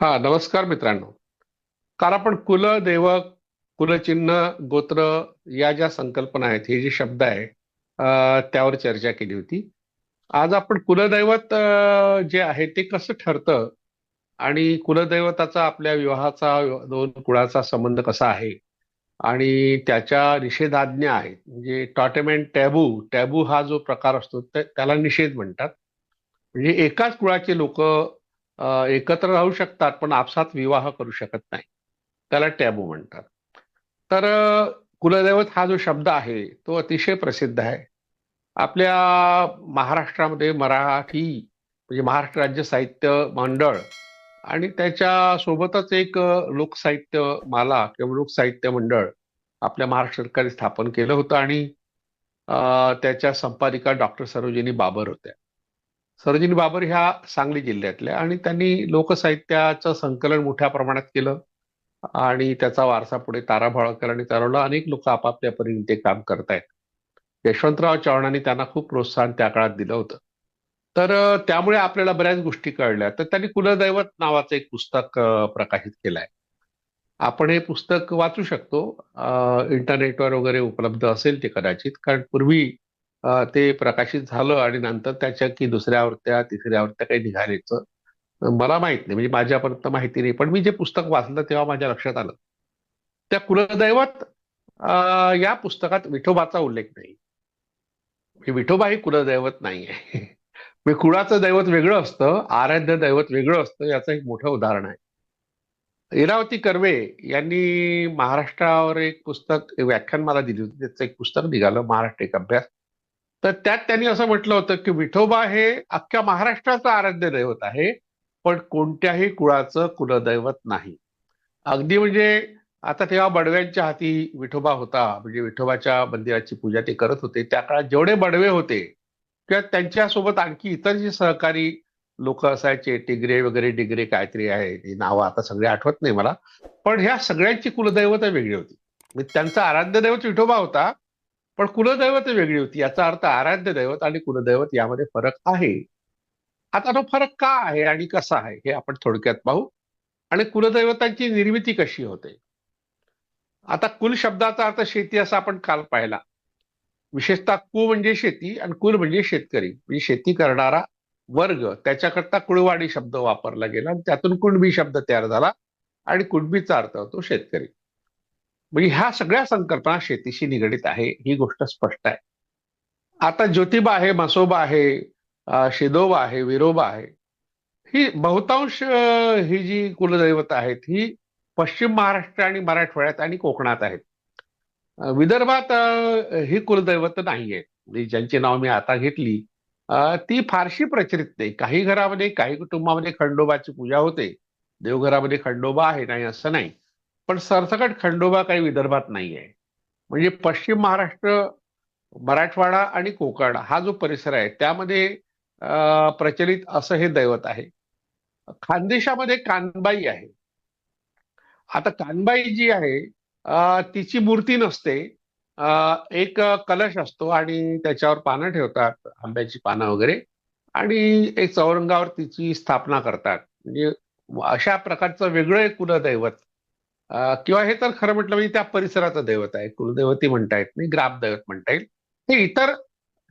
हा नमस्कार मित्रांनो. काल आपण कुल देव कुलचिन्ह गोत्र या ज्या संकल्पना आहेत हे जे शब्द आहे त्यावर चर्चा केली होती. आज आपण कुलदैवत जे आहे ते कसं ठरतं आणि कुलदैवताचा आपल्या विवाहाचा दोन कुळाचा संबंध कसा आहे आणि त्याच्या निषेधाज्ञा आहेत. म्हणजे टॉटेमेंट टॅबू टॅबू हा जो प्रकार असतो त्याला निषेध म्हणतात. म्हणजे एकाच कुळाचे लोक एकत्र राहू शकतात पण आपसात विवाह करू शकत नाही. त्याला टॅबू म्हणतात. तर कुलदैवत हा जो शब्द आहे तो अतिशय प्रसिद्ध आहे. आपल्या महाराष्ट्रामध्ये मराठी म्हणजे महाराष्ट्र राज्य साहित्य मंडळ आणि त्याच्या सोबतच एक लोकसाहित्य माला किंवा लोकसाहित्य मंडळ आपल्या महाराष्ट्र सरकारने स्थापन केलं होतं आणि त्याच्या संपादिका डॉक्टर सरोजिनी बाबर होत्या. सरोजिनी बाबर ह्या सांगली जिल्ह्यातल्या आणि त्यांनी लोकसाहित्याचं संकलन मोठ्या प्रमाणात केलं. आणि त्याचा वारसा पुढे तारा भाळकरांनी चालवला अनेक लोक आपापल्या परीने ते काम करतायत. यशवंतराव चव्हाणांनी त्यांना खूप प्रोत्साहन त्या काळात दिलं होतं. तर त्यामुळे आपल्याला बऱ्याच गोष्टी कळल्या. तर त्यांनी कुलदैवत नावाचं एक पुस्तक प्रकाशित केलंय. आपण हे पुस्तक वाचू शकतो. इंटरनेटवर वगैरे उपलब्ध असेल ते कदाचित. कारण पूर्वी ते प्रकाशित झालं आणि नंतर त्याच्या की दुसऱ्या आवृत्त्या तिसऱ्या आवृत्त्या काही निघाल्याचं मला माहीत नाही. म्हणजे माझ्यापर्यंत माहिती नाही. पण मी जे पुस्तक वाचलं तेव्हा माझ्या लक्षात आलं. त्या कुलदैवत या पुस्तकात विठोबाचा उल्लेख नाही. म्हणजे विठोबा हे कुलदैवत नाही आहे. म्हणजे कुळाचं दैवत वेगळं असतं आराध्य दैवत वेगळं असतं याचं एक मोठं उदाहरण आहे. इरावती कर्वे यांनी महाराष्ट्रावर एक पुस्तक व्याख्यान मला दिली होती. त्याचं एक पुस्तक निघालं महाराष्ट्र एक अभ्यास. तर त्यात त्यांनी असं म्हटलं होतं की विठोबा हे अख्ख्या महाराष्ट्राचं आराध्य दैवत आहे पण कोणत्याही कुळाचं कुलदैवत नाही. अगदी म्हणजे आता तेव्हा बडव्यांच्या हाती विठोबा होता म्हणजे विठोबाच्या मंदिराची पूजा ते करत होते. त्या काळात जेवढे बडवे होते किंवा त्यांच्यासोबत आणखी इतर जे सहकारी लोक असायचे टिगरे वगैरे डिगरे काहीतरी आहे ती नावं आता सगळे आठवत नाही मला पण ह्या सगळ्यांची कुलदैवत वेगळी होती. म्हणजे त्यांचा आराध्य दैवत विठोबा होता पण कुलदैवत वेगळी होती. याचा अर्थ आराध्य दैवत आणि कुलदैवत यामध्ये फरक आहे. आता तो फरक का आहे आणि कसा आहे हे आपण थोडक्यात पाहू. आणि कुलदैवतांची निर्मिती कशी होते? आता कुल शब्दाचा अर्थ शेती असा आपण काल पाहिला. विशेषतः कु म्हणजे शेती आणि कुल म्हणजे शेतकरी. म्हणजे शेती करणारा वर्ग. त्याच्याकरता कुळवाडी शब्द वापरला गेला आणि त्यातून कुणबी शब्द तयार झाला आणि कुणबीचा अर्थ होतो शेतकरी. म्हणजे ह्या सगळ्या संकल्पना शेतीशी निगडीत आहे ही गोष्ट स्पष्ट आहे. आता ज्योतिबा आहे मसोबा आहे शिदोबा आहे विरोबा आहे ही बहुतांश ही जी कुलदैवत आहेत ही पश्चिम महाराष्ट्र आणि मराठवाड्यात आणि कोकणात आहेत. विदर्भात ही कुलदैवत नाही आहेत म्हणजे ज्यांची नाव मी आता घेतली ती फारशी प्रचलित नाही. काही घरामध्ये काही कुटुंबामध्ये खंडोबाची पूजा होते. देवघरामध्ये खंडोबा आहे नाही असं नाही. पण सरसकट खंडोबा काही विदर्भात नाही आहे म्हणजे पश्चिम महाराष्ट्र मराठवाडा आणि कोकण हा जो परिसर आहे त्यामध्ये प्रचलित असं हे दैवत आहे. खानदेशामध्ये कानबाई आहे. आता कानबाई जी आहे तिची मूर्ती नसते. एक कलश असतो आणि त्याच्यावर पानं ठेवतात आंब्याची पानं वगैरे. आणि एक चौरंगावर तिची स्थापना करतात. म्हणजे अशा प्रकारचं वेगळं एक कुलदैवत किंवा हे तर खरं म्हटलं म्हणजे त्या परिसराचं दैवत आहे. कुलदैवती म्हणता येत नाही ग्रामदैवत म्हणता येईल. हे इतर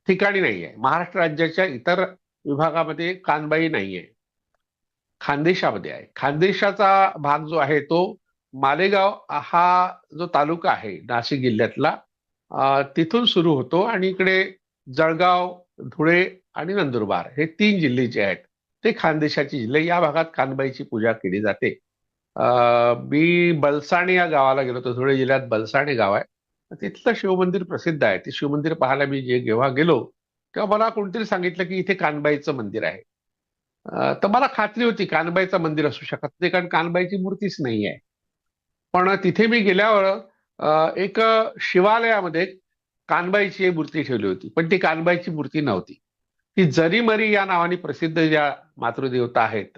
ठिकाणी नाही आहे. महाराष्ट्र राज्याच्या इतर विभागामध्ये कानबाई नाही आहे. खानदेशामध्ये आहे. खानदेशाचा भाग जो आहे तो मालेगाव हा जो तालुका आहे नाशिक जिल्ह्यातला तिथून सुरू होतो आणि इकडे जळगाव धुळे आणि नंदुरबार हे तीन जिल्हे जे आहेत ते खानदेशाचे जिल्हे. या भागात कानबाईची पूजा केली जाते. मी बलसाणे या गावाला गेलो होतो. धुळे जिल्ह्यात बलसाणे गाव आहे. तिथलं शिवमंदिर प्रसिद्ध आहे. ते शिवमंदिर पाहायला मी जे जेव्हा गेलो तेव्हा मला कोणतरी सांगितलं की इथे कानबाईचं मंदिर आहे. तर मला खात्री होती कानबाईचं मंदिर असू शकत नाही कारण कानबाईची मूर्तीच नाही आहे. पण तिथे मी गेल्यावर अ, एक शिवालयामध्ये कानबाईची एक मूर्ती ठेवली होती. पण ती कानबाईची मूर्ती नव्हती. ती जरीमरी या नावाने प्रसिद्ध ज्या मातृदेवता आहेत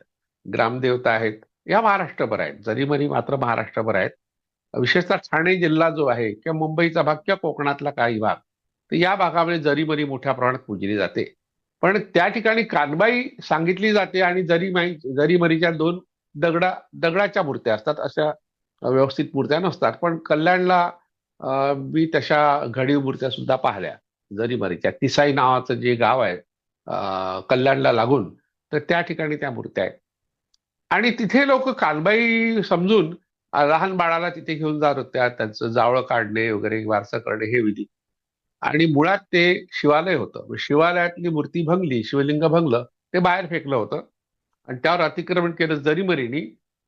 ग्रामदेवता आहेत या महाराष्ट्रभर आहेत. जरीमरी मात्र महाराष्ट्रभर आहेत. विशेषतः ठाणे जिल्हा जो आहे किंवा मुंबईचा भाग किंवा कोकणातला काही भाग तर या भागामध्ये जरीमरी मोठ्या प्रमाणात पूजली जाते. पण त्या ठिकाणी कानबाई सांगितली जाते आणि जरीमाई जरीमरीच्या दोन दगडा दगडाच्या मूर्त्या असतात अशा व्यवस्थित मूर्त्या नसतात पण कल्याणला मी तशा घडीव मूर्त्या सुद्धा पाहिल्या. जरीमरीच्या तिसाई नावाचं जे गाव आहे कल्याणला लागून तर त्या ठिकाणी त्या मूर्त्या आहेत. आणि तिथे लोक कालबाई समजून लहान बाळाला तिथे घेऊन जात होत्या. त्यांचं जावळ काढणे वगैरे वारसा करणे हे विधी. आणि मुळात ते शिवालय होतं. शिवालयातली मूर्ती भंगली शिवलिंग भंगलं ते बाहेर फेकलं होतं. आणि त्यावर अतिक्रमण केलं जरीमरीनी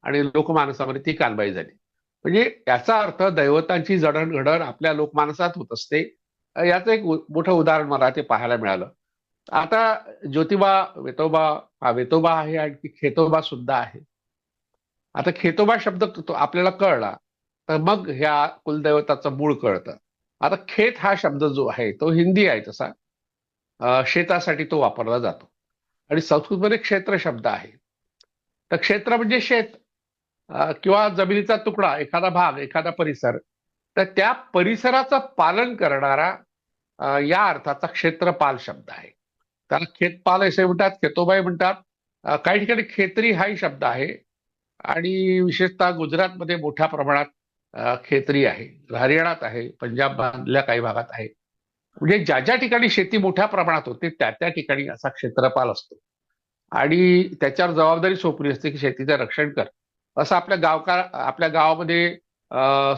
आणि लोकमानसामध्ये ती कालबाई झाली. म्हणजे याचा अर्थ दैवतांची जडणघडण आपल्या लोकमानसात होत असते. याचं एक मोठं उदाहरण मला ते पाहायला मिळालं. आता ज्योतिबा वेतोबा हा वेतोबा आहे आणखी खेतोबा सुद्धा आहे. आता खेतोबा शब्द आपल्याला कळला तर मग ह्या कुलदैवताचं मूळ कळतं. आता खेत हा शब्द जो आहे तो हिंदी आहे तसा. शेतासाठी तो वापरला जातो. आणि संस्कृतमध्ये क्षेत्र शब्द आहे. तर क्षेत्र म्हणजे शेत. किंवा जमिनीचा तुकडा एखादा भाग एखादा परिसर. तर त्या परिसराचं पालन करणारा या अर्थाचा क्षेत्रपाल शब्द आहे. त्याला खेतपाल असे म्हणतात खेतोबाई म्हणतात काही ठिकाणी खेत्री हाही शब्द आहे. आणि विशेषतः गुजरातमध्ये मोठ्या प्रमाणात खेत्री आहे. हरियाणात आहे पंजाब मधल्या काही भागात आहे. म्हणजे ज्या ज्या ठिकाणी शेती मोठ्या प्रमाणात होते त्या त्या ठिकाणी असा क्षेत्रपाल असतो. आणि त्याच्यावर जबाबदारी सोपली असते की शेतीचं रक्षण कर. असं आपल्या गावकार आपल्या गावामध्ये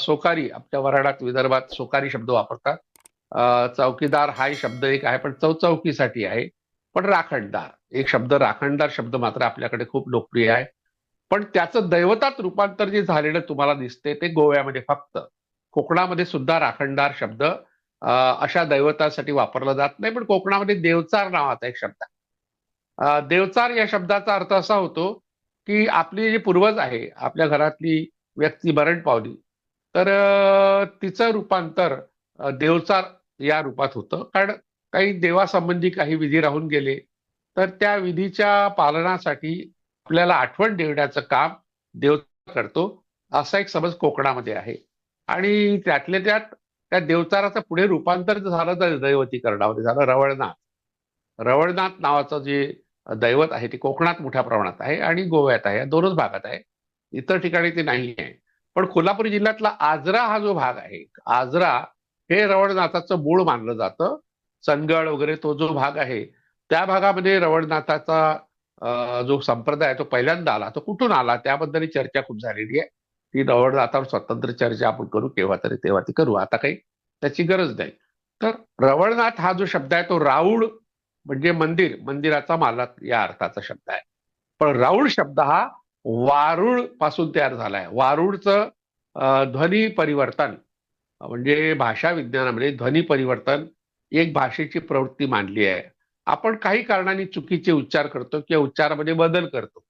सोकारी आपल्या वराडात विदर्भात सोकारी शब्द वापरतात. चौकीदार हा शब्द एक आहे पण चौचौकीसाठी आहे. पण राखणदार. एक शब्द राखणदार शब्द मात्र आपल्याकडे खूप लोकप्रिय आहे. पण त्याचं दैवतात रूपांतर जे झालेलं तुम्हाला दिसते ते गोव्यामध्ये फक्त. कोकणामध्ये सुद्धा राखणदार शब्द अशा दैवतासाठी वापरला जात नाही पण कोकणामध्ये देवचार नावाचा एक शब्द आहे. देवचार या शब्दाचा अर्थ असा होतो की आपली जी पूर्वज आहे आपल्या घरातली व्यक्ती मरण पावली तर तिचं रूपांतर देवचार या रूपात होतं. कारण काही देवासंबंधी काही विधी राहून गेले तर त्या विधीच्या पालनासाठी आपल्याला आठवण देण्याचं काम देव करतो असा एक समज कोकणामध्ये आहे. आणि त्यातल्या त्यात त्या देवचाराचं पुढे रूपांतर झालं तर दैवतीकरणामध्ये झालं रवळनाथ. रवळनाथ नावाचं जे दैवत आहे ते कोकणात मोठ्या प्रमाणात आहे आणि गोव्यात आहे या दोनच भागात आहे. इतर ठिकाणी ते नाही आहे. पण कोल्हापूर जिल्ह्यातला आजरा हा जो भाग आहे आजरा हे रवळनाथाचं मूळ मानलं जातं. चंदगड वगैरे तो जो भाग आहे त्या भागामध्ये रवळनाथाचा जो संप्रदाय तो पहिल्यांदा आला. तो कुठून आला? त्याबद्दल चर्चा खूप झालेली आहे. ती रवळनाथावर स्वतंत्र चर्चा आपण करू केव्हा तरी तेव्हा ती करू. आता काही त्याची गरज नाही. तर रवळनाथ हा जो शब्द आहे तो राऊळ म्हणजे मंदिर. मंदिराचा मालक या अर्थाचा शब्द आहे. पण राऊळ शब्द हा वारुळपासून तयार झाला वारुळचं अं, ध्वनी परिवर्तन म्हणजे भाषा विज्ञानामध्ये ध्वनी परिवर्तन एक भाषेची प्रवृत्ती मानली आहे. आपण काही कारणाने चुकीचे उच्चार करतो किंवा उच्चारामध्ये बदल करतो.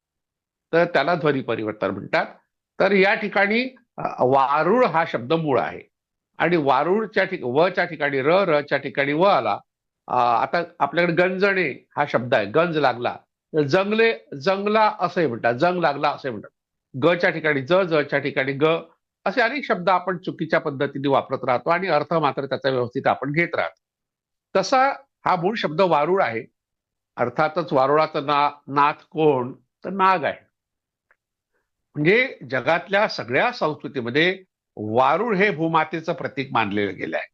तर त्याला ध्वनी परिवर्तन म्हणतात. तर या ठिकाणी वारुळ हा शब्द मूळ आहे. आणि वारुळच्या ठिक वच्या ठिकाणी र र च्या ठिकाणी व आला आता आपल्याकडे गंजणे हा शब्द आहे. गंज लागला. तर जंगले जंगला असंही म्हणतात. जंग लागला असे म्हणतात. ग च्या ठिकाणी ज ज च्या ठिकाणी ग असे अनेक शब्द आपण चुकीच्या पद्धतीने वापरत राहतो आणि अर्थ मात्र त्याचा व्यवस्थित आपण घेत राहतो. तसा हा मूळ शब्द वारुळ आहे. अर्थातच वारुळाचा ना नाथ कोण? तर नाग आहे. म्हणजे जगातल्या सगळ्या संस्कृतीमध्ये वारुळ हे भूमातेचं प्रतीक मानलेलं गेलं आहे.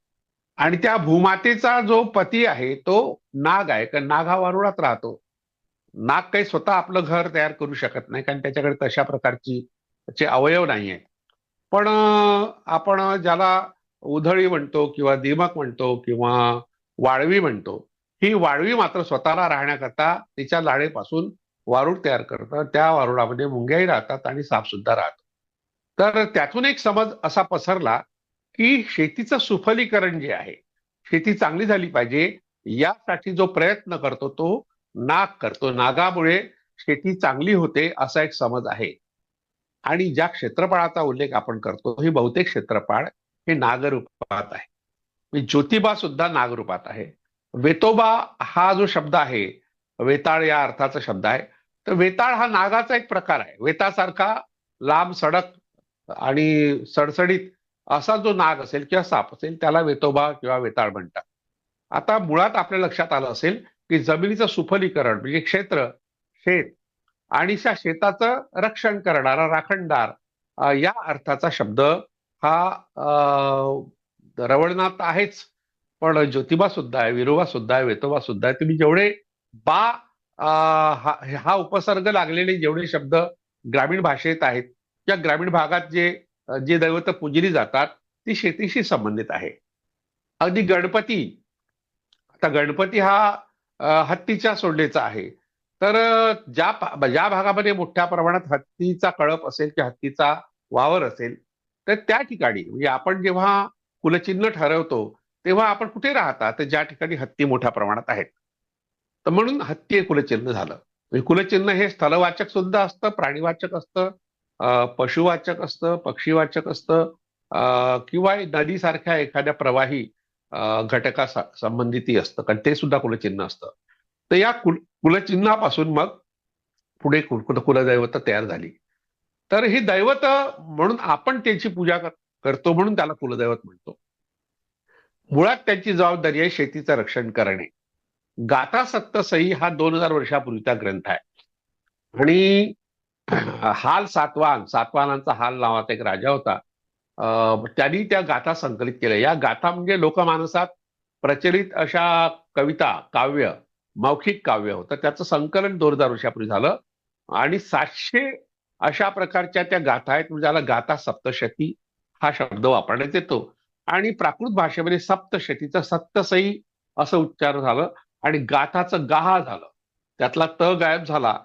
आणि त्या भूमातेचा जो पती आहे तो नाग आहे. कारण नाग हा वारुळात राहतो. नाग काही स्वतः आपलं घर तयार करू शकत नाही. कारण त्याच्याकडे तशा प्रकारची त्याचे अवयव नाही आहेत पण आपण ज्याला उधळी म्हणतो किंवा दिमक म्हणतो किंवा वाळवी म्हणतो. ही वाळवी मात्र स्वतःला राहण्याकरता तिच्या लाळेपासून वारूड तयार करतं त्या वारुडामध्ये मुंग्याही राहतात आणि साप सुद्धा राहतो तर त्यातून एक समज असा पसरला की शेतीचं सुफलीकरण जे आहे शेती चांगली झाली पाहिजे यासाठी जो प्रयत्न करतो तो नाग करतो. नागामुळे शेती चांगली होते असा एक समज आहे. आणि ज्या क्षेत्रफळाचा उल्लेख आपण करतो ही बहुतेक क्षेत्रफळ हे नागरूपात आहे. ज्योतिबा सुद्धा नागरूपात आहे. वेतोबा हा जो शब्द आहे वेताळ या अर्थाचा शब्द आहे. तर वेताळ हा नागाचा एक प्रकार आहे. वेतासारखा लांब सडक आणि सडसडीत असा जो नाग असेल किंवा साप असेल त्याला वेतोबा किंवा वेताळ म्हणतात. आता मुळात आपल्या लक्षात आलं असेल की जमिनीचं सुफलीकरण म्हणजे क्षेत्र शेत आणि त्या शेताचं रक्षण करणारा राखणदार या अर्थाचा शब्द हा रवळनाथ आहेच. पण ज्योतिबा सुद्धा आहे विरोबा सुद्धा आहे वेतोबा सुद्धा आहे. तुम्ही जेवढे बा हा हा उपसर्ग लागलेले जेवढे शब्द ग्रामीण भाषेत आहेत त्या ग्रामीण भागात जे जे दैवत पूजली जातात ती शेतीशी संबंधित आहे. अगदी गणपती आता गणपती हा हत्तीच्या सोडलेचा आहे. तर ज्या ज्या भागामध्ये मोठ्या प्रमाणात हत्तीचा कळप असेल किंवा हत्तीचा वावर असेल तर त्या ठिकाणी म्हणजे आपण जेव्हा कुलचिन्ह ठरवतो तेव्हा आपण कुठे राहता? तर ज्या ठिकाणी हत्ती मोठ्या प्रमाणात आहेत. तर म्हणून हत्ती हे कुलचिन्ह झालं. म्हणजे कुलचिन्ह हे स्थलवाचक सुद्धा असतं प्राणीवाचक असतं पशुवाचक असतं पक्षीवाचक असतं किंवा नदीसारख्या एखाद्या प्रवाही घटका संबंधितही असतं कारण ते सुद्धा कुलचिन्ह असतं. तर या कुल कुलचिन्हापासून मग पुढे कुल कुल- कुलदैवत तयार झाली. तर ही दैवत म्हणून आपण त्यांची पूजा कर- करतो म्हणून त्याला कुलदैवत म्हणतो. मुळात त्यांची जबाबदारी आहे शेतीचं रक्षण करणे. गाथा सप्तसई हा दोन हजार वर्षापूर्वीचा ग्रंथ आहे. आणि हाल सातवान सातवानांचा हाल नावाचा एक राजा होता. अं, त्यांनी त्या गाथा संकलित केल्या. या गाथा म्हणजे लोकमानसात प्रचलित अशा कविता काव्य मौखिक काव्य होतं. त्याचं संकलन दोन हजार वर्षापूर्वी झालं. आणि सातशे अशा प्रकारच्या त्या गाथा आहेत. म्हणजे त्याला गाथा सप्तशती हा शब्द वापरण्यात येतो. आणि प्राकृत भाषेमध्ये सप्तशतीचं सप्तसई असं उच्चार झालं आणि गाथाचं गाहा झालं. त्यातला त गायब झाला.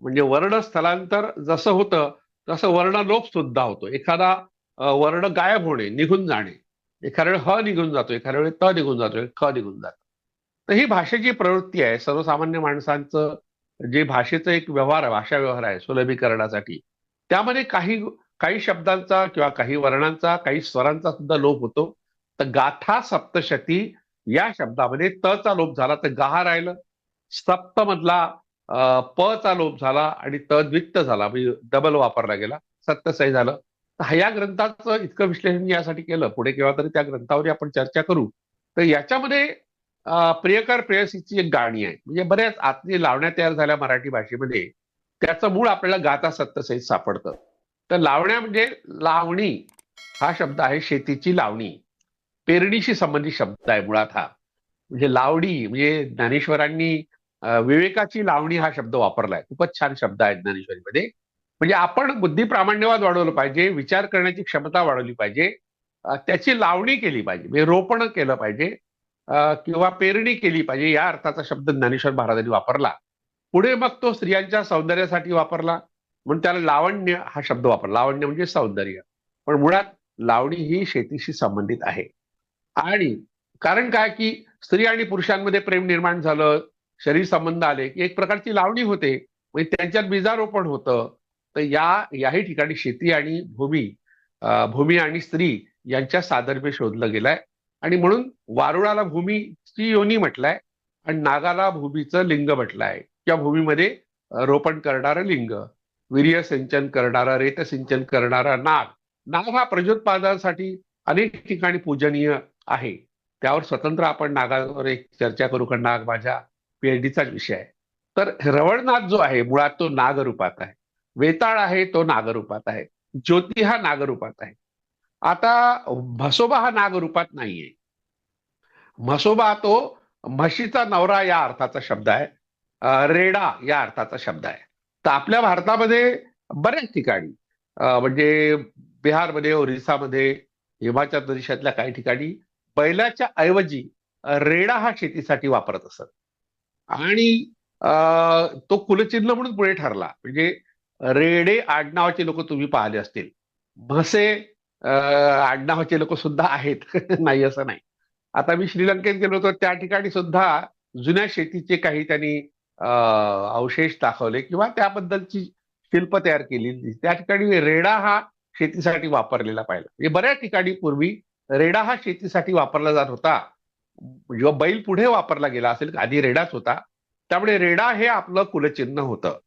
म्हणजे वर्ण स्थलांतर जसं होतं तसं वर्णलोप सुद्धा होतो. एखादा वर्ण गायब होणे निघून जाणे. एखाद्या वेळी ह निघून जातो एखाद्या वेळी त निघून जातो ख निघून जातो. तर ही भाषेची प्रवृत्ती आहे. सर्वसामान्य माणसांचं जे भाषेचं एक व्यवहार आहे भाषा व्यवहार आहे सुलभीकरणासाठी त्यामध्ये काही काही शब्दांचा किंवा काही वर्णांचा काही स्वरांचा सुद्धा लोप होतो. तर गाथा सप्तशती या शब्दामध्ये त चा लोप झाला तर गाहा राहिलं. सप्त मधला प चा लोप झाला आणि त द्वित्त झाला म्हणजे डबल वापरला गेला. सत्यसही झालं. तर ह्या ग्रंथाचं इतकं विश्लेषण यासाठी केलं. पुढे केव्हा तरी त्या ग्रंथावर आपण चर्चा करू. तर याच्यामध्ये प्रियकर प्रेयसीची एक गाणी आहे. म्हणजे बऱ्याच आतली लावण्या तयार झाल्या मराठी भाषेमध्ये. त्याचं मूळ आपल्याला गाथा सत्यसहित सापडतं. तर लावण्या म्हणजे लावणी हा शब्द आहे शेतीची लावणी. पेरणीशी संबंधित शब्द आहे मुळात हा. म्हणजे लावणी म्हणजे ज्ञानेश्वरांनी विवेकाची लावणी हा शब्द वापरलाय. खूपच छान शब्द आहे ज्ञानेश्वरीमध्ये. म्हणजे आपण बुद्धी प्रामाण्यवाद वाढवलं पाहिजे विचार करण्याची क्षमता वाढवली पाहिजे त्याची लावणी केली पाहिजे म्हणजे रोपण केलं पाहिजे किंवा पेरणी केली पाहिजे या अर्थाचा शब्द ज्ञानेश्वर महाराजांनी वापरला. पुढे मग तो स्त्रियांच्या सौंदर्यासाठी वापरला. म्हणून त्याला लावण्य हा शब्द वापर लावण्य म्हणजे सौंदर्य. पण मुळात लावणी ही शेतीशी संबंधित आहे. आणि कारण काय की स्त्री आणि पुरुषांमध्ये प्रेम निर्माण झालं शरीर संबंध आले की एक प्रकारची लावणी होते. म्हणजे त्यांच्यात बीजारोपण होतं. तर या याही ठिकाणी शेती आणि भूमी भूमी आणि स्त्री यांच्या सादर्भ्य शोधलं गेलाय. आणि म्हणून वारुळाला भूमीची योनी म्हटलंय आणि नागाला भूमीचं लिंग म्हटलंय. किंवा भूमीमध्ये रोपण करणारं लिंग. वीर्य सिंचन करणारा रेत सिंचन करणारा नाग. नाग हा प्रजोत्पादनासाठी अनेक ठिकाणी पूजनीय आहे. त्यावर स्वतंत्र आपण नागावर एक चर्चा करू कारण नाग माझ्या पीएचडीचाच विषय आहे. तर रवळनाथ जो आहे मुळात तो नागरूपात आहे. वेताळ आहे तो नागरूपात आहे. ज्योती हा नागरूपात आहे. आता म्हसोबा हा नागरूपात नाहीये. म्हसोबा तो म्हशीचा नवरा या अर्थाचा शब्द आहे. रेडा या अर्थाचा शब्द आहे. तर आपल्या भारतामध्ये बऱ्याच ठिकाणी म्हणजे बिहारमध्ये ओरिसामध्ये हिमाचल प्रदेशातल्या काही ठिकाणी बैलाच्या ऐवजी रेडा हा शेतीसाठी वापरत असत. आणि तो कुलचिन्ह म्हणून पुढे ठरला. म्हणजे रेडे आडनावाचे लोक तुम्ही पाहिले असतील. भसे आडनावाचे लोक सुद्धा आहेत. नाही असं नाही. आता मी श्रीलंकेत गेलो होतो त्या ठिकाणी सुद्धा जुन्या शेतीचे काही त्यांनी अवशेष दाखवले किंवा त्याबद्दलची शिल्प तयार केली. त्या ठिकाणी रेडा हा शेतीसाठी वापरलेला पाहिला. म्हणजे बऱ्याच ठिकाणी पूर्वी रेडा हा शेतीसाठी वापरला जात होता. जेव्हा बैल पुढे वापरला गेला असेल आधी रेडाच होता. त्यामुळे रेडा हे आपलं कुलचिन्ह होतं.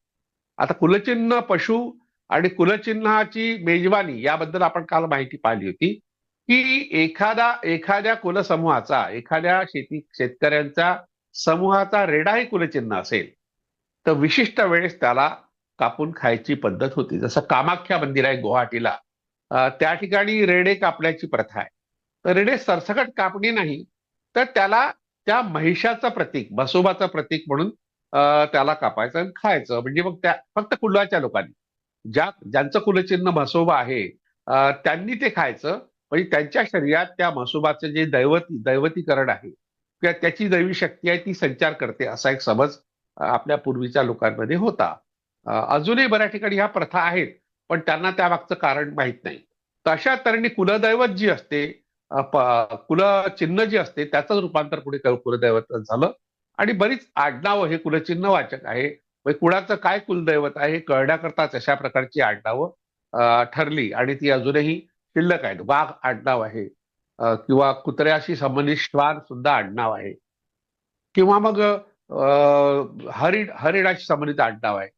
आता कुलचिन्ह पशु आणि कुलचिन्हाची मेजवानी याबद्दल आपण काल माहिती पाहिली होती की एखादा एखाद्या कुलसमूहाचा एखाद्या शेती शेतकऱ्यांचा समूहाचा रेडाही कुलचिन्ह असेल तर विशिष्ट वेळेस त्याला कापून खायची पद्धत होती. जसं कामाख्या मंदिर आहे गुवाहाटीला त्या ठिकाणी रेडे कापण्याची प्रथा आहे. तर रेडे सरसकट कापणी नाही तर त्याला त्या महिषाचं प्रतीक बसोबाचं प्रतीक म्हणून त्याला कापायचं आणि खायचं. म्हणजे मग त्या फक्त कुलाच्या लोकांनी. ज्या ज्यांचं कुलचिन्ह म्हसोबा आहे त्यांनी ते खायचं. म्हणजे त्यांच्या शरीरात त्या म्हसोबाचं जे दैवती दैवतीकरण आहे त्याची दैवी शक्ती आहे ती संचार करते असा एक समज आपल्या पूर्वीच्या लोकांमध्ये होता. अजूनही बऱ्या ठिकाणी ह्या प्रथा आहेत पण त्यांना त्यामागचं कारण माहीत नाही. तशा तऱ्हेने कुलदैवत जी असते कुलचिन्ह जी असते त्याचं रूपांतर पुढे कुलदैवत झालं. आणि बरीच आडनावं हे कुलचिन्ह वाचक आहे. कुणाचं काय कुलदैवत आहे कळण्याकरताच अशा प्रकारची आडनावं ठरली. आणि ती अजूनही शिल्लक आहेत. वाघ आडनाव आहे किंवा कुत्र्याशी संबंधित श्वान सुद्धा आडनाव आहे. किंवा मग हरिड हरिडाशी संबंधित आडनाव आहे.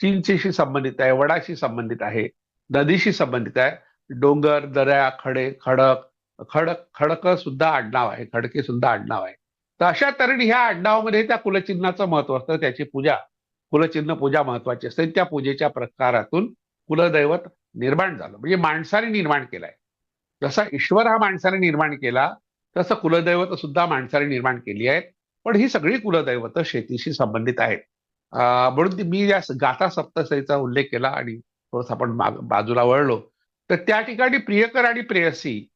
चिंचेशी संबंधित आहे वडाशी संबंधित आहे नदीशी संबंधित आहे डोंगर दऱ्या खडे खडक खडक खडक सुद्धा आडनाव आहे खडके सुद्धा आडनाव आहे. तर अशा तऱ्हेने ह्या आडनावामध्ये त्या कुलचिन्हाचं महत्त्व असतं त्याची पूजा कुलचिन्ह पूजा महत्वाची असते. त्या पूजेच्या प्रकारातून कुलदैवत निर्माण झालं. म्हणजे माणसाने निर्माण केलंय. जसा ईश्वर हा माणसाने निर्माण केला तसं कुलदैवत सुद्धा माणसाने निर्माण केली आहेत. पण ही सगळी कुलदैवत शेतीशी संबंधित आहेत. म्हणून ती मी या गाथा सप्तसईचा उल्लेख केला आणि थोडस आपण बाजूला वळलो. तर त्या ठिकाणी प्रियकर आणि प्रेयसी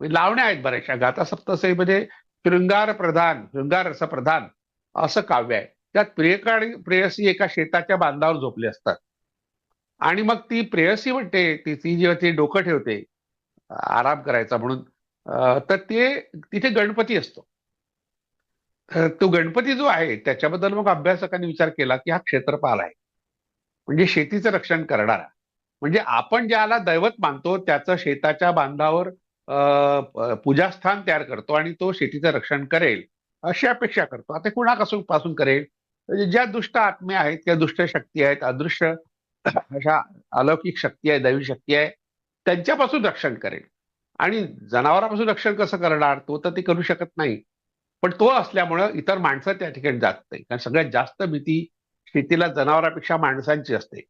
लावण्या आहेत बऱ्याचशा. गाथा सप्तशतीमध्ये शृंगार प्रधान शृंगार रस प्रधान असं काव्य आहे. त्यात प्रियकर आणि प्रेयसी एका शेताच्या बांधावर झोपले असतात. आणि मग ती प्रेयसी म्हणते ती ती जेव्हा ती डोकं ठेवते आराम करायचा म्हणून. तर ते तिथे गणपती असतो. तो गणपती जो आहे त्याच्याबद्दल मग अभ्यासकांनी विचार केला की हा क्षेत्रपाल आहे. म्हणजे शेतीचं रक्षण करणारा. म्हणजे आपण ज्याला दैवत मानतो त्याचं शेताच्या बांधावर अं, पूजास्थान तयार करतो आणि तो शेतीचं रक्षण करेल अशी अपेक्षा करतो. आता कुणापासून पासून करेल? म्हणजे ज्या दुष्ट आत्म्या आहेत त्या दुष्ट शक्ती आहेत अदृश्य अशा अलौकिक शक्ती आहे दैवी शक्ती आहे त्यांच्यापासून रक्षण करेल. आणि जनावरांपासून रक्षण कसं करणार? तो तर ते करू शकत नाही. पण तो असल्यामुळं इतर माणसं त्या ठिकाणी जात नाही. कारण सगळ्यात जास्त भीती शेतीला जनावरांपेक्षा माणसांची असते.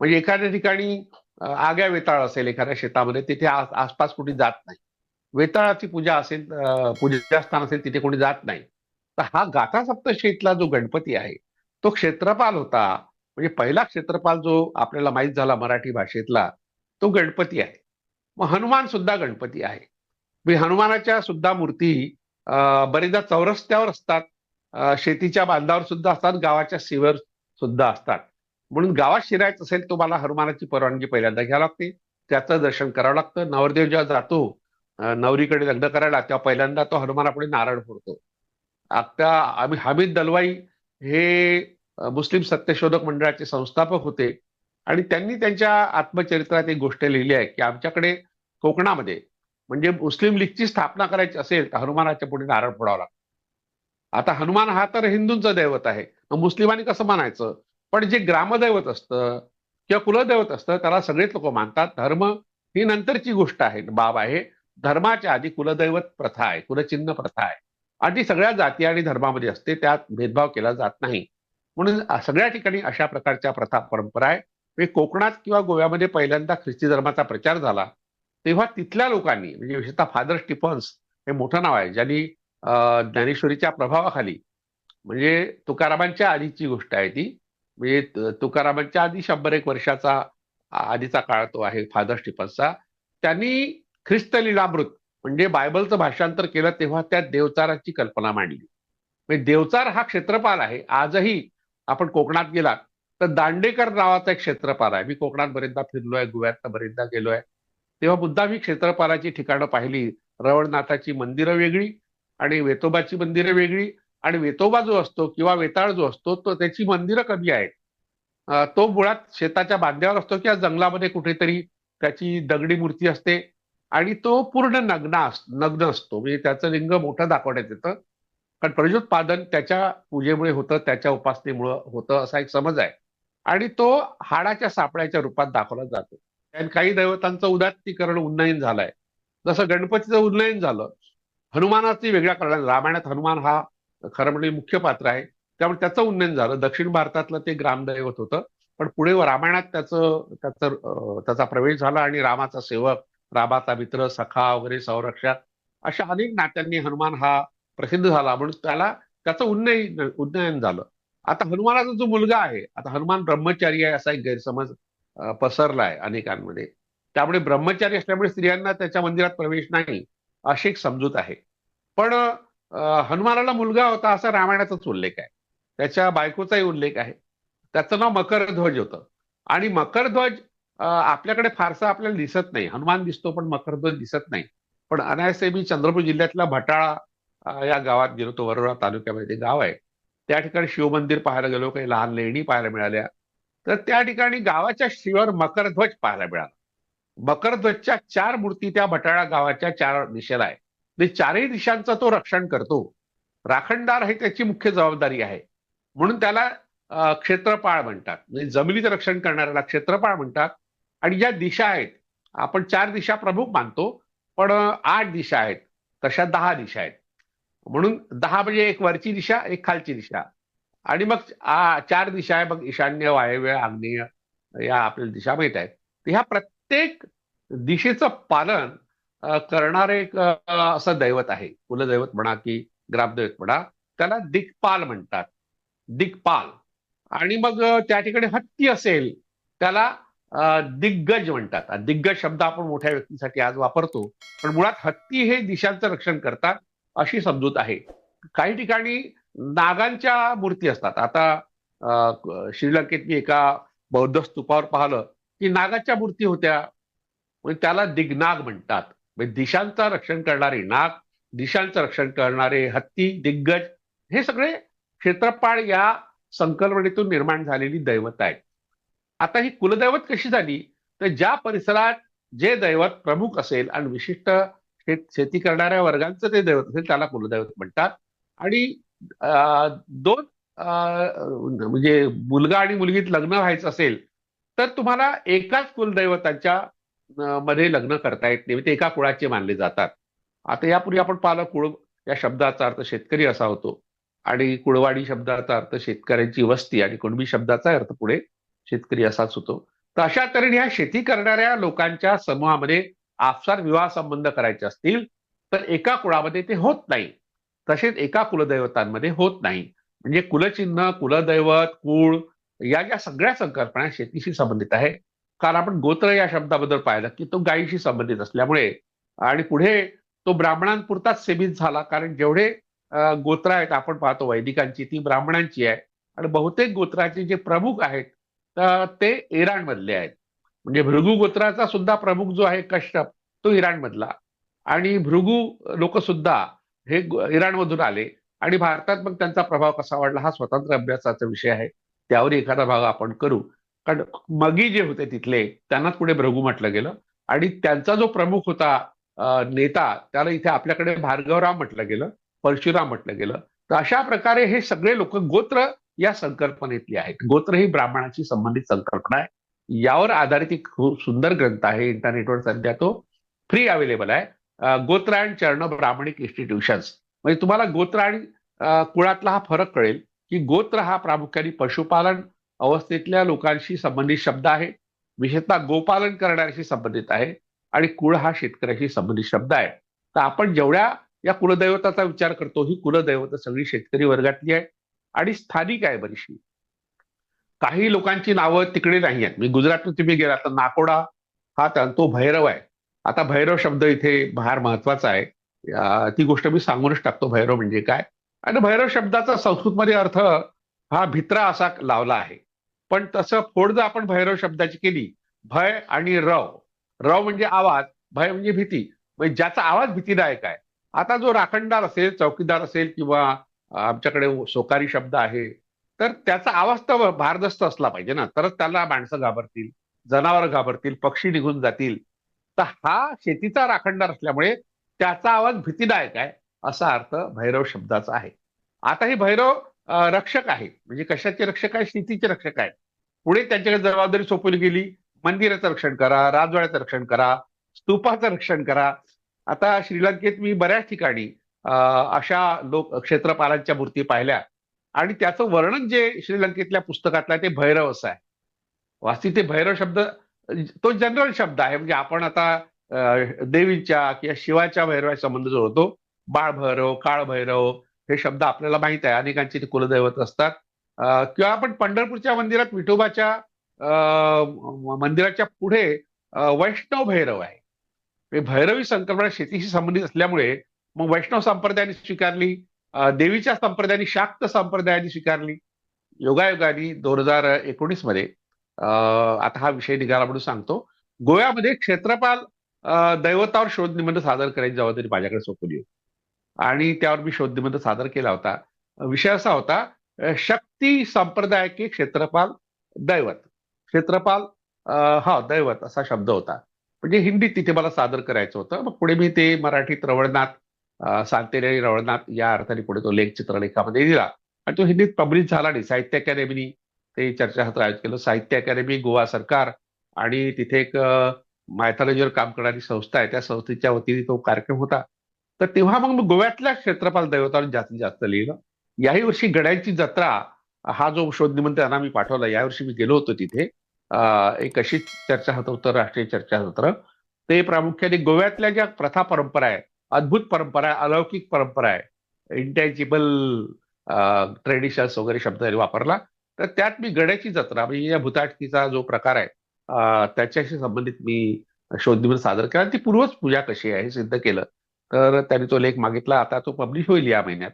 म्हणजे एखाद्या ठिकाणी आग्या वेताळ असेल एखाद्या शेतामध्ये तिथे आसपास कुठे जात नाही. वेताळाची पूजा असेल पूजास्थान असेल तिथे कोणी जात नाही. तर हा गाथा सप्तशेतला जो गणपती आहे तो क्षेत्रपाल होता. म्हणजे पहिला क्षेत्रपाल जो आपल्याला माहीत झाला मराठी भाषेतला तो गणपती आहे. मग हनुमान सुद्धा गणपती आहे. म्हणजे हनुमानाच्या सुद्धा मूर्ती बरेचदा चौरस्त्यावर असतात. शेतीच्या बांधावर सुद्धा असतात. गावाच्या सीवर सुद्धा असतात. म्हणून गावात शिरायचं असेल तुम्हाला मला हनुमानाची परवानगी पहिल्यांदा घ्यावी लागते. त्याचं दर्शन करावं लागतं. नवरदेव जेव्हा जातो नवरीकडे लग्न करायला तेव्हा पहिल्यांदा तो हनुमानापुढे नारळ फोडतो. आता आम्ही हमीद दलवाई हे मुस्लिम सत्यशोधक मंडळाचे संस्थापक होते. आणि त्यांनी त्यांच्या आत्मचरित्रात एक गोष्ट लिहिली आहे की आमच्याकडे कोकणामध्ये. म्हणजे मुस्लिम लीगची स्थापना करायची असेल तर हनुमानाच्या पुढे नारळ फोडावा लागतो. आता हनुमान हा तर हिंदूंचं दैवत आहे. मुस्लिमांनी कसं मानायचं? पण जे ग्रामदैवत असतं किंवा कुलदैवत असतं त्याला सगळेच लोक मानतात. धर्म ही नंतरची गोष्ट आहे. बाब आहे धर्माच्या आधी कुलदैवत प्रथा आहे कुलचिन्ह प्रथा आहे. आणि ती सगळ्या जाती आणि धर्मामध्ये असते त्यात भेदभाव केला जात नाही. म्हणून सगळ्या ठिकाणी अशा प्रकारच्या प्रथा परंपरा आहे. म्हणजे कोकणात किंवा गोव्यामध्ये पहिल्यांदा ख्रिस्ती धर्माचा प्रचार झाला. तेव्हा तिथल्या लोकांनी म्हणजे विशेषतः फादर स्टिफन्स हे मोठं नाव आहे ज्यांनी ज्ञानेश्वरीच्या प्रभावाखाली म्हणजे तुकारामांच्या आधीची गोष्ट आहे ती म्हणजे तुकारामांच्या आधी शंभर एक वर्षाचा आधीचा काळ तो आहे फादर स्टिफन्सचा. त्यांनी ख्रिस्त लीलामृत म्हणजे बायबलचं भाषांतर केलं तेव्हा त्या देवचाराची कल्पना मांडली. म्हणजे देवचार हा क्षेत्रपाल आहे. आजही आपण कोकणात गेलात तर दांडेकर नावाचा एक क्षेत्रपाल आहे. मी कोकणात बरेचदा फिरलोय गोव्यात बरेचदा आहे तेव्हा मुद्दा मी क्षेत्रपालाची ठिकाणं पाहिली. रवळनाथाची मंदिरं वेगळी आणि वेतोबाची मंदिरं वेगळी आणि वेतोबा जो असतो किंवा वेताळ जो असतो तो त्याची मंदिरं कमी आहेत. तो मुळात शेताच्या बांध्यावर असतो किंवा जंगलामध्ये कुठेतरी त्याची दगडी मूर्ती असते आणि तो पूर्ण नग्न नग्न असतो. म्हणजे त्याचं लिंग मोठं दाखवण्यात येतं. कारण प्रजोत्पादन त्याच्या पूजेमुळे होतं त्याच्या उपासनेमुळं होतं असा एक समज आहे. आणि तो हाडाच्या सापळ्याच्या रूपात दाखवला जातो. आणि काही दैवतांचं उदात्तीकरण उन्नयन झालंय. जसं गणपतीचं उन्नयन झालं हनुमानाची वेगळ्या कारण रामायणात हनुमान हा खरं म्हणजे मुख्य पात्र आहे. त्यामुळे त्याचं उन्नयन झालं. दक्षिण भारतातलं ते ग्रामदैवत होतं. पण पुढे रामायणात त्याचं त्याचं त्याचा प्रवेश झाला आणि रामाचा सेवक रामाचा मित्र सखा वगैरे संरक्षक अशा अनेक नात्यांनी हनुमान हा प्रसिद्ध झाला. म्हणून त्याला त्याचं उन्नयन उन्नयन झालं. आता हनुमानाचा जो मुलगा आहे आता हनुमान ब्रह्मचारी आहे असा एक गैरसमज पसरला आहे अनेकांमध्ये. त्यामुळे ब्रह्मचारी असल्यामुळे स्त्रियांना त्याच्या मंदिरात प्रवेश नाही अशी एक समजूत आहे. पण हनुमानाला मुलगा होता असा रामायणाचाच उल्लेख आहे. त्याच्या बायकोचाही उल्लेख आहे. त्याचं नाव मकरध्वज होतं. आणि मकरध्वज आपल्याकडे फारसा आपल्याला दिसत नाही. हनुमान दिसतो पण मकरध्वज दिसत नाही. पण अनायसे मी चंद्रपूर जिल्ह्यातला भटाळा या गावात गेलो तो वरोरा तालुक्यामध्ये. गाव आहे. त्या ठिकाणी शिवमंदिर पाहायला गेलो काही लहान लेणी पाहायला मिळाल्या. तर त्या ठिकाणी गावाच्या शिवर मकरध्वज पाहायला मिळाला. मकरध्वजच्या चार मूर्ती त्या भटाळा गावाच्या चार दिशेला आहे म्हणजे चारही दिशांचं तो रक्षण करतो. राखणदार हे त्याची मुख्य जबाबदारी आहे. म्हणून त्याला क्षेत्रपाळ म्हणतात. म्हणजे जमिनीचं रक्षण करणाऱ्याला क्षेत्रपाळ म्हणतात. आणि ज्या दिशा आहेत आपण चार दिशा प्रमुख मानतो पण आठ दिशा आहेत. तशा दहा दिशा आहेत. म्हणून दहा म्हणजे एक वरची दिशा एक खालची दिशा. आणि मग चार दिशा आहे मग ईशान्य वायव्य आग्नेय या आपल्याला दिशा माहीत आहेत. ह्या प्रत्येक दिशेचं पालन करणारे एक असं दैवत आहे. कुलदैवत म्हणा की ग्रामदैवत म्हणा त्याला दिग्पाल म्हणतात. दिग्पाल. आणि मग त्या ठिकाणी हत्ती असेल त्याला दिग्गज म्हणतात. दिग्गज शब्द आपण मोठ्या व्यक्तीसाठी आज वापरतो. पण मुळात हत्ती हे दिशांचं रक्षण करतात अशी समजूत आहे. काही ठिकाणी नागांच्या मूर्ती असतात. आता श्रीलंकेत मी एका बौद्ध स्तूपावर पाहिलं की नागाच्या मूर्ती होत्या. म्हणजे त्याला दिग्नाग म्हणतात. म्हणजे दिशांचं रक्षण करणारे नाग दिशांचं रक्षण करणारे हत्ती दिग्गज हे सगळे क्षेत्रपाळ या संकल्पनेतून निर्माण झालेली दैवत आहेत. आता ही कुलदैवत कशी झाली? तर ज्या परिसरात जे दैवत प्रमुख असेल आणि विशिष्ट शेत शेती करणाऱ्या वर्गांचं ते दैवत असेल त्याला कुलदैवत म्हणतात. आणि दोन म्हणजे मुलगा आणि मुलगीत लग्न व्हायचं असेल तर तुम्हाला एकाच कुलदैवताच्या मध्ये लग्न करता येत नाही. ते एका कुळाचे मानले जातात. आता यापूर्वी आपण पाहिलं कुळ या शब्दाचा अर्थ शेतकरी असा होतो. आणि कुळवाडी शब्दाचा अर्थ शेतकऱ्यांची वस्ती आणि कुणबी शब्दाचा अर्थ पुढे शेतकरी असाच होतो. तर अशा तऱ्हेने ह्या शेती करणाऱ्या लोकांच्या समूहामध्ये आपसात विवाह संबंध करायचे असतील तर एका कुळामध्ये ते होत नाही. तसेच एका कुलदैवतांमध्ये होत नाही. म्हणजे कुलचिन्ह कुलदैवत कुळ या ज्या सगळ्या संकल्पना शेतीशी संबंधित आहे. कारण आपण गोत्र या शब्दाबद्दल पाहिलं की तो गायीशी संबंधित असल्यामुळे आणि पुढे तो ब्राह्मणांपुरताच सीमित झाला. कारण जेवढे गोत्र आहेत आपण पाहतो वैदिकांची ती ब्राह्मणांची आहे. आणि बहुतेक गोत्राचे जे प्रमुख आहेत तर ते इराणमधले आहेत. म्हणजे भृगु गोत्राचा सुद्धा प्रमुख जो आहे कश्यप तो इराणमधला. आणि भृगू लोक सुद्धा हे इराणमधून आले आणि भारतात मग त्यांचा प्रभाव कसा वाढला हा स्वतंत्र अभ्यासाचा विषय आहे. त्यावर एखादा भाग आपण करू. कारण मगी जे होते तिथले त्यांनाच पुढे भृगू म्हटलं गेलं आणि त्यांचा जो प्रमुख होता नेता त्याला इथे आपल्याकडे भार्गवराव म्हटलं गेलं परशुराम म्हटलं गेलं. तर अशा प्रकारे हे सगळे लोक गोत्र या संकल्पनेतली आहेत. गोत्र ही ब्राह्मणाची संबंधित संकल्पना आहे. यावर आधारित एक सुंदर ग्रंथ आहे. इंटरनेटवर सध्या तो फ्री अवेलेबल आहे. गोत्र आणि चरण ब्राह्मणिक इन्स्टिट्यूशन्स म्हणजे तुम्हाला गोत्र आणि कुळातला हा फरक कळेल की गोत्र हा प्रामुख्याने पशुपालन अवस्थेतल्या लोकांशी संबंधित शब्द आहे. विशेषतः गोपालन करणाऱ्याशी संबंधित आहे आणि कुळ हा शेतकऱ्याशी संबंधित शब्द आहे. तर आपण जेवढ्या या कुलदैवताचा विचार करतो ही कुलदैवत सगळी शेतकरी वर्गातली आहे आणि स्थानिक आहे बरीचशी. काही लोकांची नावं तिकडे नाही आहेत. मी गुजरातमध्ये तुम्ही गेला तर नाकोडा हा तो भैरव आहे. आता भैरव शब्द इथे फार महत्त्वाचा आहे. ती गोष्ट मी सांगूनच टाकतो भैरव म्हणजे काय? आणि भैरव शब्दाचा संस्कृतमध्ये अर्थ हा भित्रा असा लावला आहे. पण तसं फोड जर आपण भैरव शब्दाची केली भय आणि रव. रव म्हणजे आवाज भय म्हणजे भीती. म्हणजे ज्याचा आवाज भीतीदायक आहे. आता जो राखणदार असेल चौकीदार असेल किंवा आमच्याकडे सोकारी शब्द आहे तर त्याचा आवाज तर भारदस्त असला पाहिजे ना. तरच त्याला माणसं घाबरतील जनावर घाबरतील पक्षी निघून जातील. तर हा शेतीचा राखणदार असल्यामुळे त्याचा आवाज भीतीदायक आहे असा अर्थ भैरव शब्दाचा आहे. आता हे भैरव रक्षक आहे. म्हणजे कशाचे रक्षक आहे? शेतीचे रक्षक आहे पुढे त्यांच्याकडे जबाबदारी सोपवली गेली. मंदिराचं रक्षण करा राजवाड्याचं रक्षण करा स्तूपाचं रक्षण करा. आता श्रीलंकेत मी बऱ्याच ठिकाणी अशा लोक क्षेत्रपालांच्या मूर्ती पाहिल्या. आणि त्याचं वर्णन जे श्रीलंकेतल्या पुस्तकातलं आहे ते भैरव असं आहे. वास्ती ते भैरव शब्द तो जनरल शब्द आहे. म्हणजे आपण आता देवीच्या किंवा शिवाच्या भैरवाच्या संबंध जोडतो बाळभैरव काळभैरव हे शब्द आपल्याला माहीत आहे. अनेकांचे ते कुलदैवत असतात. किंवा आपण पंढरपूरच्या मंदिरात विठोबाच्या मंदिराच्या पुढे वैष्णव भैरव आहे. हे भैरवी संकल्पना शेतीशी संबंधित असल्यामुळे मग वैष्णव संप्रदायाने स्वीकारली देवीच्या संप्रदायाने शाक्त संप्रदायाने स्वीकारली. योगायोगाने दोन हजार एकोणीसमध्ये आता हा विषय निघाला म्हणून सांगतो. गोव्यामध्ये क्षेत्रपाल दैवतावर शोध निबंध सादर करायची जबाबदारी माझ्याकडे सोपवली होती. आणि त्यावर मी शोध निबंध सादर केला होता. विषय असा होता शक्ती संप्रदाय की क्षेत्रपाल दैवत. क्षेत्रपाल हा दैवत असा शब्द होता. म्हणजे हिंदीत तिथे मला सादर करायचं होतं. मग पुढे मी ते मराठीत रवळनाथ अं, सांतेरी रवळनाथ या अर्थाने पुढे तो लेख चित्रलेखामध्ये दिला. आणि तो हिंदीत पब्लिश झाला नाही. साहित्य अकॅडमीनी ते चर्चासत्र आयोजित केलं. साहित्य अकॅडमी गोवा सरकार आणि तिथे एक मायथॉलॉजीवर काम करणारी संस्था आहे. त्या संस्थेच्या वतीने तो कार्यक्रम होता. तर तेव्हा मग मी गोव्यातल्या क्षेत्रपाल दैवतावर जास्तीत जास्त लिहिलं. याही वर्षी गड्यांची जत्रा हा जो शोध निबंध त्यांना मी पाठवला यावर्षी मी गेलो होतो तिथे. एक अशी चर्चा होत होतं राष्ट्रीय चर्चासत्र ते प्रामुख्याने गोव्यातल्या ज्या प्रथा परंपरा आहे अद्भुत परंपरा आहे अलौकिक परंपरा आहे इंटॅजिबल ट्रेडिशन्स वगैरे शब्द वापरला. तर त्यात मी गड्याची जत्रा म्हणजे या भूताटकीचा जो प्रकार आहे त्याच्याशी संबंधित मी शोधनिबंध सादर केला. आणि ती पूर्वच पूजा कशी आहे हे सिद्ध केलं. तर त्यांनी तो लेख मागितला. आता तो पब्लिश होईल या महिन्यात.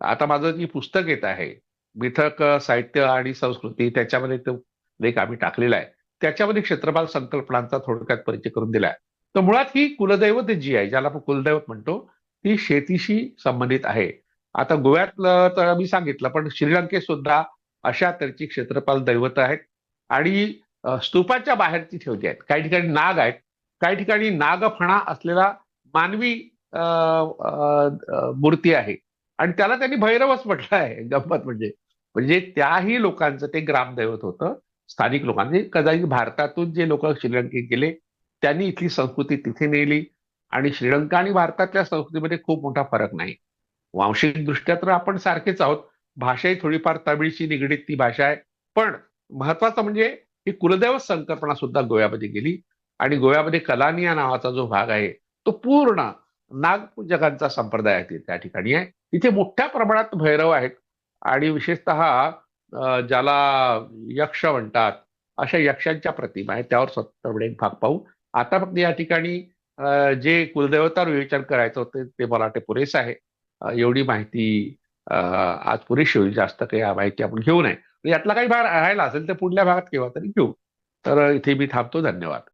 आता माझं जी पुस्तक येत आहे मिथक साहित्य आणि संस्कृती त्याच्यामध्ये तो लेख आम्ही टाकलेला आहे. त्याच्यामध्ये क्षेत्रपाल संकल्पनांचा थोडक्यात परिचय करून दिला आहे. तर मुळात ही कुलदैवत जी आहे ज्याला आपण कुलदैवत म्हणतो ती शेतीशी संबंधित आहे. आता गोव्यातलं तर मी सांगितलं पण श्रीलंकेत सुद्धा अशा तऱ्हेची क्षेत्रपाल दैवत आहेत. आणि स्तूपाच्या बाहेरची ठेवली आहेत. काही ठिकाणी नाग आहेत. काही ठिकाणी नागफणा असलेला मानवी मूर्ती आहे. आणि त्याला त्यांनी भैरवच म्हटलं आहे. गंमत म्हणजे म्हणजे त्याही लोकांचं ते ग्रामदैवत होतं. स्थानिक लोकांनी म्हणजे कदाचित भारतातून जे लोक श्रीलंकेत गेले त्यांनी इथली संस्कृती तिथे नेली. आणि श्रीलंका आणि भारतातल्या संस्कृतीमध्ये खूप मोठा फरक नाही. वांशिकदृष्ट्या तर आपण सारखेच आहोत. भाषा ही थोडीफार तमिळशी निगडीत ती भाषा आहे. पण महत्वाचं म्हणजे ही कुलदैव संकल्पना सुद्धा गोव्यामध्ये गेली आणि गोव्यामध्ये कलानिया नावाचा जो भाग आहे तो पूर्ण नागपूजकांचा संप्रदाय आहे त्या ठिकाणी आहे. तिथे मोठ्या प्रमाणात भैरव आहेत आणि विशेषतः ज्याला यक्ष म्हणतात अशा यक्षांच्या प्रतिमा आहेत. त्यावर स्वतंत्रपणे एक भाग पाहू. आता फक्त या ठिकाणी जे कुलदैवतावर विवेचन करायचं होतं ते मला वाटते पुरेसं आहे. एवढी माहिती आज पुरेशी होईल जास्त काही माहिती आपण घेऊ नये. यातला काही भाग राहायला असेल तर पुढल्या भागात केव्हा तरी घेऊ. तर इथे मी थांबतो. धन्यवाद.